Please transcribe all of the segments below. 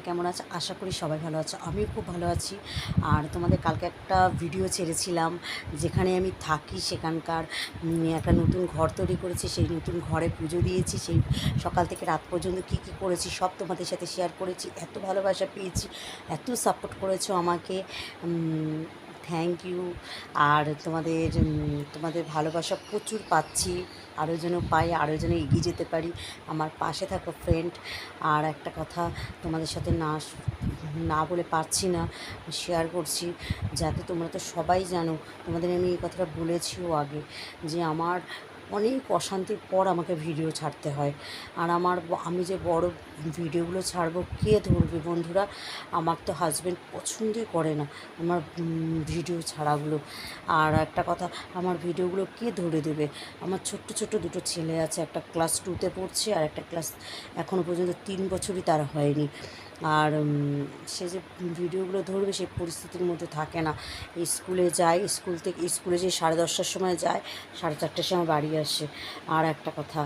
কেমন আছে আশা করি সবাই ভালো আছে। আমিও খুব ভালো আছি। আর তোমাদের কালকে একটা ভিডিও ছেড়েছিলাম, যেখানে আমি থাকি সেখানকার একটা নতুন ঘর তৈরি করেছি, সেই নতুন ঘরে পুজো দিয়েছি, সেই সকাল থেকে রাত পর্যন্ত কি কি করেছি সব তোমাদের সাথে শেয়ার করেছি। এত ভালোবাসা পেয়েছি, এত সাপোর্ট করেছ আমাকে থ্যাংক ইউ আর তোমাদের তোমাদের ভালোবাসা প্রচুর পাচ্ছি। আরও যেন পাই, আরও যেন এগিয়ে যেতে পারি। আমার পাশে থাকো ফ্রেন্ড আর একটা কথা তোমাদের সাথে না না বলে পারছি না শেয়ার করছি। যাতে তোমরা তো সবাই জানো, তোমাদের আমি এই কথাটা বলেছিও আগে যে আমার অনেক অশান্তির পর আমাকে ভিডিও ছাড়তে হয়। আর আমার আমি যে বড় ভিডিওগুলো ছাড়বো, কে ধরবে বন্ধুরা? আমার তো হাজব্যান্ড পছন্দই করে না আমার ভিডিও ছাড়াগুলো। আর একটা কথা, আমার ভিডিওগুলো কে ধরে দেবে? আমার ছোট্ট ছোট্ট দুটো ছেলে আছে, একটা ক্লাস টুতে পড়ছে আর একটা ক্লাস এখনও পর্যন্ত তিন বছরই তার হয়নি। আর সে যে ভিডিওগুলো ধরবে সেই পরিস্থিতির মধ্যে থাকে না। স্কুলে যায়, স্কুল থেকে, স্কুলে যে সাড়ে দশটার সময় যায়, সাড়ে চারটার সময় বাড়ি আসে। আর একটা কথা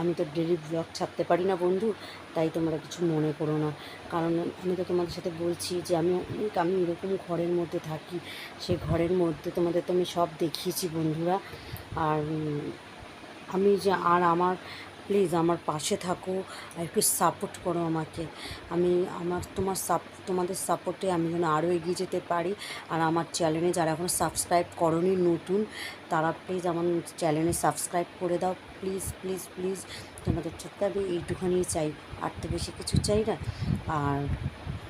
আমি তো ডেলি ব্লগ ছাড়তে পারি না বন্ধু, তাই তোমরা কিছু মনে করো না। কারণ আমি তো তোমাদের সাথে বলছি যে আমি অনেক, আমি এরকম ঘরের মধ্যে থাকি সেই ঘরের মধ্যে তোমাদের তো আমি সব দেখিয়েছি বন্ধুরা। আর আমি যে, আর আমার প্লিজ আমার পাশে থাকো আর একটু সাপোর্ট করো আমাকে। আমি আমার তোমার সাপ তোমাদের সাপোর্টে আমি যেন আরও এগিয়ে যেতে পারি। আর আমার চ্যানেলে যারা এখনও সাবস্ক্রাইব করনি, নতুন, তারা প্লিজ আমার চ্যানেলে সাবস্ক্রাইব করে দাও। প্লিজ প্লিজ প্লিজ তোমাদের ছোট্ট আমি এইটুখানি চাই, আর তো বেশি কিছু চাই না। আর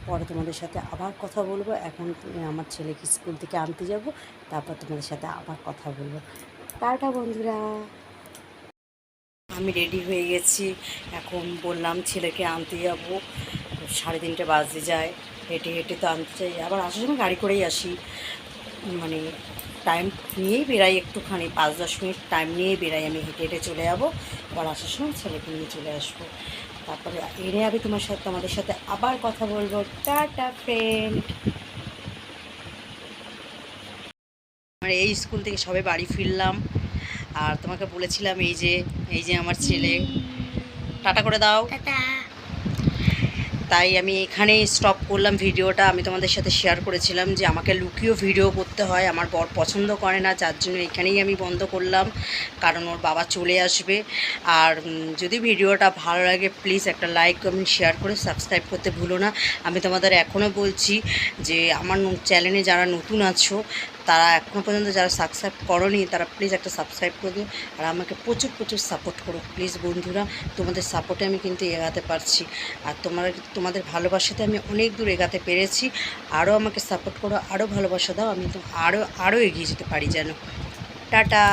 পরে তোমাদের সাথে আবার কথা বলব। এখন আমার ছেলেকে স্কুল থেকে আনতে যাব, তারপর তোমাদের সাথে আবার কথা বলব। টাটা বন্ধুরা। আমি রেডি হয়ে গেছি। এখন বললাম ছেলেকে আনতে যাব। সাড়ে তিনটে বাজে যায়। হেঁটে হেঁটে তো আনতে চাই। আবার আসার সময় গাড়ি করেই আসি। মানে টাইম নিয়েই বেরাই একটুখানি। পাঁচ দশ মিনিট টাইম নিয়েই বেরাই আমি। হেঁটে হেঁটে চলে যাব। আবার আসার সময় ছেলেকে নিয়ে চলে আসব। তারপরে এনে আমি তোমার সাথে, তোমাদের সাথে আবার কথা বলব। টাটা ফ্রেন্ড আমার এই স্কুল থেকে সবে বাড়ি ফিরলাম। আর তোমাকে বলেছিলাম এই যে এই যে আমার ছেলে। টাটা করে দাও। তাই আমি এখানেই স্টপ করলাম ভিডিওটা। আমি তোমাদের সাথে শেয়ার করেছিলাম যে আমাকে লুকিয়েও ভিডিও করতে হয়। আমার বর পছন্দ করে না যার জন্য এখানেই আমি বন্ধ করলাম। কারণ ওর বাবা চলে আসবে। আর যদি ভিডিওটা ভালো লাগে প্লিজ একটা লাইক কমেন্ট শেয়ার করে সাবস্ক্রাইব করতে ভুলো না। আমি তোমাদের এখনও বলছি যে আমার চ্যানেলে যারা নতুন আছো তারা এখনও পর্যন্ত যারা সাবস্ক্রাইব করনি, তারা প্লিজ একটা সাবস্ক্রাইব করে দিও আর আমাকে প্রচুর প্রচুর সাপোর্ট করো। প্লিজ বন্ধুরা, তোমাদের সাপোর্টে আমি কিন্তু এগাতে পারছি। আর তোমার, তোমাদের ভালোবাসাতে আমি অনেক দূর এগাতে পেরেছি। আরও আমাকে সাপোর্ট করো আরও ভালোবাসা দাও, আমি তো আরও আরও এগিয়ে যেতে পারি যেন। টাটা!